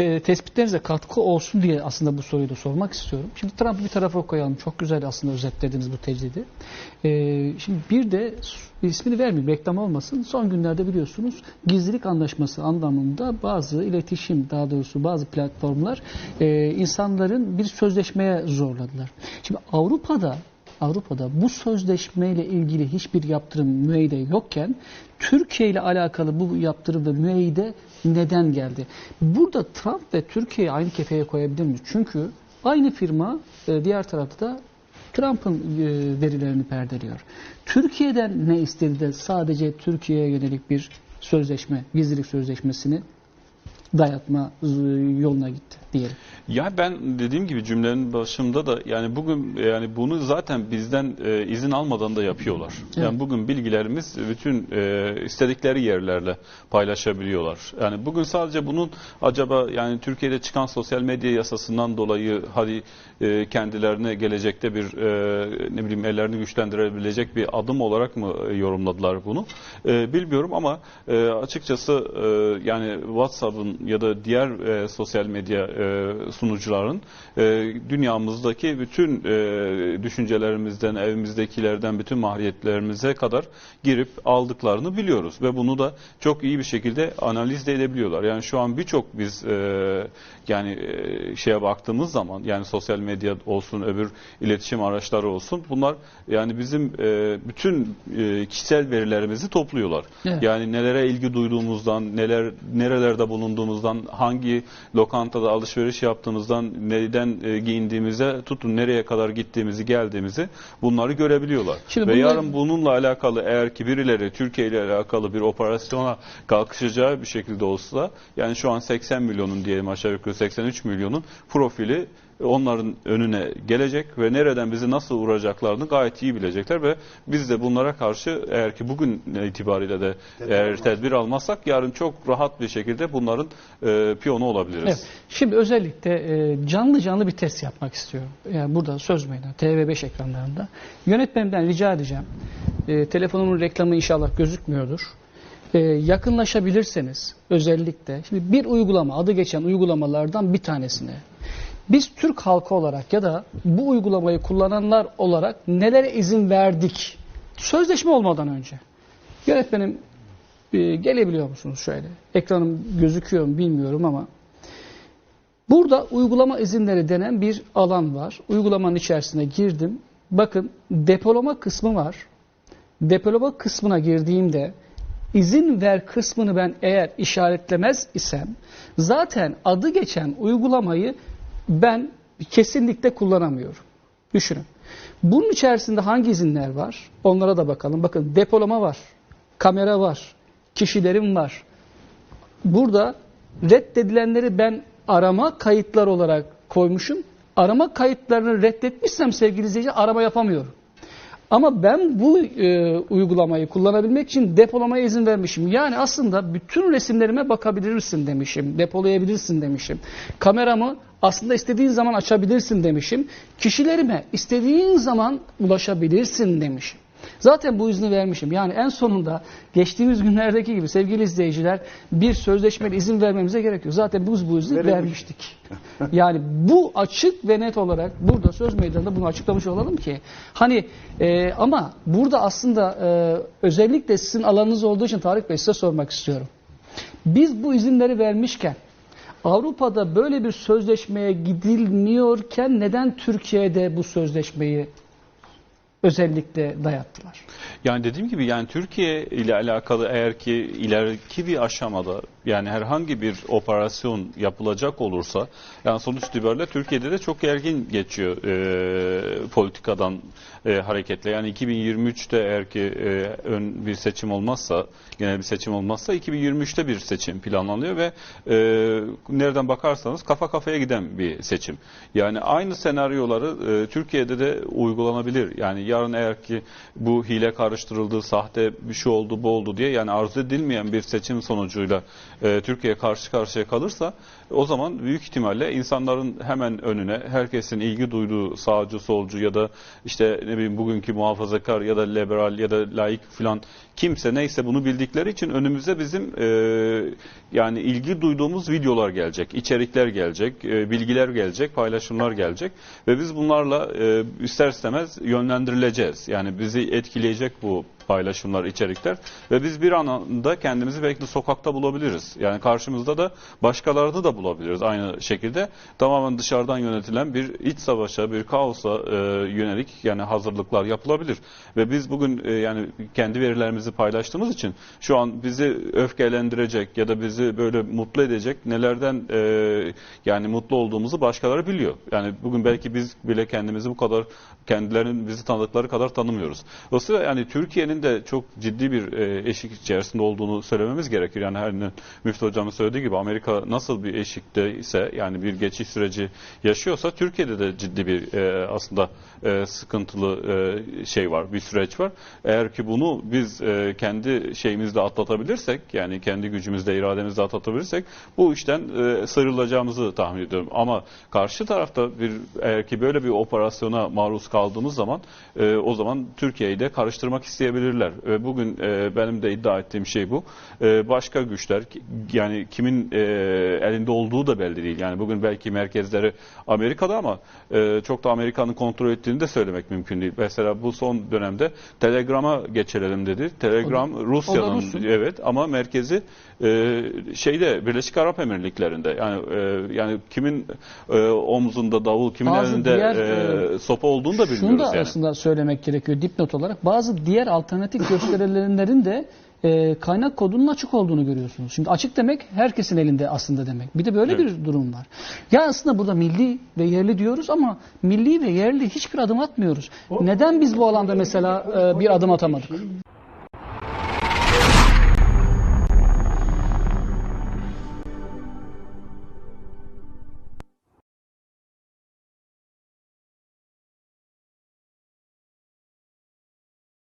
te- tespitlerinize katkı olsun diye aslında bu soruyu da sormak istiyorum. Şimdi Trump'ı bir tarafa koyalım. Çok güzel aslında özetlediniz bu tecridi. Ee, şimdi bir de ismini vermeyeyim reklam olmasın. Son günlerde biliyorsunuz gizlilik anlaşması anlamında bazı iletişim daha doğrusu bazı platformlar e, insanların bir sözleşmeye zorladılar. Şimdi Avrupa'da Avrupa'da bu sözleşmeyle ilgili hiçbir yaptırım müeyyide yokken Türkiye ile alakalı bu yaptırım ve müeyyide neden geldi? Burada Trump ve Türkiye'yi aynı kefeye koyabilir miyiz? Çünkü aynı firma e, diğer tarafta da Trump'ın e, verilerini perdeliyor. Türkiye'den ne istedi de sadece Türkiye'ye yönelik bir sözleşme, gizlilik sözleşmesini dayatma yoluna gitti diyelim. Ya ben dediğim gibi cümlenin başında da yani bugün yani bunu zaten bizden e, izin almadan da yapıyorlar. Evet. Yani bugün bilgilerimiz bütün e, istedikleri yerlerle paylaşabiliyorlar. Yani bugün sadece bunun acaba yani Türkiye'de çıkan sosyal medya yasasından dolayı hadi e, kendilerine gelecekte bir e, ne bileyim ellerini güçlendirebilecek bir adım olarak mı e, yorumladılar bunu? E, bilmiyorum ama e, açıkçası e, yani WhatsApp'ın ya da diğer e, sosyal medya e, sunucuların e, dünyamızdaki bütün e, düşüncelerimizden, evimizdekilerden, bütün mahriyetlerimize kadar girip aldıklarını biliyoruz ve bunu da çok iyi bir şekilde analiz de edebiliyorlar. Yani şu an birçok biz e, yani e, şeye baktığımız zaman yani sosyal medya olsun, öbür iletişim araçları olsun bunlar yani bizim e, bütün e, kişisel verilerimizi topluyorlar. Evet. Yani nelere ilgi duyduğumuzdan, neler nerelerde bulunduğumuzdan, hangi lokantada alışveriş yaptığımızdan, neden e, giyindiğimize tutun nereye kadar gittiğimizi, geldiğimizi bunları görebiliyorlar. Şimdi Ve bunlar- yarın bununla alakalı eğer ki birileri Türkiye ile alakalı bir operasyona kalkışacağı bir şekilde olsa yani şu an 80 milyonun diyelim aşağı yukarı 83 milyonun profili onların önüne gelecek ve nereden bizi nasıl vuracaklarını gayet iyi bilecekler ve biz de bunlara karşı eğer ki bugün itibariyle de eğer tedbir almazsak yarın çok rahat bir şekilde bunların e, piyonu olabiliriz. Evet. Şimdi özellikle e, canlı canlı bir test yapmak istiyorum. Yani burada söz meydanı TV5 ekranlarında. Yönetmenimden rica edeceğim. E, telefonumun reklamı inşallah gözükmüyordur. E, yakınlaşabilirseniz özellikle şimdi bir uygulama adı geçen uygulamalardan bir tanesini biz Türk halkı olarak ya da bu uygulamayı kullananlar olarak nelere izin verdik? Sözleşme olmadan önce. Yönetmenim e, gelebiliyor musunuz şöyle? Ekranım gözüküyor mu bilmiyorum ama burada uygulama izinleri denen bir alan var. Uygulamanın içerisine girdim. Bakın depolama kısmı var. Depolama kısmına girdiğimde izin ver kısmını ben eğer işaretlemez isem zaten adı geçen uygulamayı ben kesinlikle kullanamıyorum. Düşünün. Bunun içerisinde hangi izinler var? Onlara da bakalım. Bakın depolama var, kamera var, kişilerim var. Burada reddedilenleri ben arama kayıtlar olarak koymuşum. Arama kayıtlarını reddetmişsem sevgili izleyici arama yapamıyorum. Ama ben bu e, uygulamayı kullanabilmek için depolamaya izin vermişim. Yani aslında bütün resimlerime bakabilirsin demişim. Depolayabilirsin demişim. Kameramı aslında istediğin zaman açabilirsin demişim. Kişilerime istediğin zaman ulaşabilirsin demişim. Zaten bu izni vermişim. Yani en sonunda geçtiğimiz günlerdeki gibi sevgili izleyiciler bir sözleşmeli izin vermemize gerek yok. Zaten biz bu izni Verilmiş. vermiştik. Yani bu açık ve net olarak burada söz meydanında bunu açıklamış olalım ki hani e, ama burada aslında e, özellikle sizin alanınız olduğu için Tarık Bey size sormak istiyorum. Biz bu izinleri vermişken Avrupa'da böyle bir sözleşmeye gidilmiyorken neden Türkiye'de bu sözleşmeyi özellikle dayattılar? Yani dediğim gibi yani Türkiye ile alakalı eğer ki ileriki bir aşamada yani herhangi bir operasyon yapılacak olursa yani sonuç itibariyle Türkiye'de de çok ergin geçiyor e, politikadan e, hareketle. Yani 2023'te eğer ki e, ön bir seçim olmazsa genel bir seçim olmazsa 2023'te bir seçim planlanıyor ve e, nereden bakarsanız kafa kafaya giden bir seçim. Yani aynı senaryoları e, Türkiye'de de uygulanabilir. Yani yarın eğer ki bu hile karıştırıldı, sahte bir şey oldu, bu oldu diye yani arzu edilmeyen bir seçim sonucuyla e, Türkiye karşı karşıya kalırsa o zaman büyük ihtimalle insanların hemen önüne herkesin ilgi duyduğu sağcı solcu ya da işte ne bileyim bugünkü muhafazakar ya da liberal ya da laik filan kimse neyse bunu bildikleri için önümüze bizim e, yani ilgi duyduğumuz videolar gelecek, içerikler gelecek, e, bilgiler gelecek, paylaşımlar gelecek ve biz bunlarla e, ister istemez yönlendirileceğiz. Yani bizi etkileyecek bu paylaşımlar, içerikler ve biz bir anında kendimizi belki de sokakta bulabiliriz. Yani karşımızda da başkalarını da bulabiliriz aynı şekilde. Tamamen dışarıdan yönetilen bir iç savaşa, bir kaosa e, yönelik yani hazırlıklar yapılabilir. Ve biz bugün e, yani kendi verilerimizi paylaştığımız için şu an bizi öfkelendirecek ya da bizi böyle mutlu edecek nelerden e, yani mutlu olduğumuzu başkaları biliyor. Yani bugün belki biz bile kendimizi bu kadar kendilerinin bizi tanıdıkları kadar tanımıyoruz. Dolayısıyla yani Türkiye'nin de çok ciddi bir e, eşik içerisinde olduğunu söylememiz gerekir. Yani her Müftü Hocam'ın söylediği gibi Amerika nasıl bir eşikte ise yani bir geçiş süreci yaşıyorsa Türkiye'de de ciddi bir e, aslında e, sıkıntılı şey var, bir süreç var. Eğer ki bunu biz kendi şeyimizle atlatabilirsek yani kendi gücümüzle, irademizle atlatabilirsek bu işten e, sıyrılacağımızı tahmin ediyorum. Ama karşı tarafta bir eğer ki böyle bir operasyona maruz kaldığımız zaman o zaman Türkiye'yi de karıştırmak isteyebilirler. Ve bugün e, benim de iddia ettiğim şey bu. E, başka güçler yani kimin e, elinde olduğu da belli değil. Yani bugün belki merkezleri Amerika'da ama e, çok da Amerika'nın kontrol ettiğini de söylemek mümkün değil. Mesela bu son dönemde Telegram'a geçirelim dedi. Telegram Rusya'nın evet ama merkezi e, şeyde Birleşik Arap Emirlikleri'nde. Yani e, yani kimin e, omzunda davul, kimin Bazı elinde diğer, e, e, sopa olduğunu da bilmiyoruz Şunu da yani. aslında söylemek gerekiyor dipnot olarak. Bazı diğer alternatif gösterilerin de e, kaynak kodunun açık olduğunu görüyorsunuz. Şimdi açık demek herkesin elinde aslında demek. Bir de böyle Evet. bir durum var. Ya aslında burada milli ve yerli diyoruz ama milli ve yerli hiçbir adım atmıyoruz. Neden biz bu alanda mesela e, bir adım atamadık?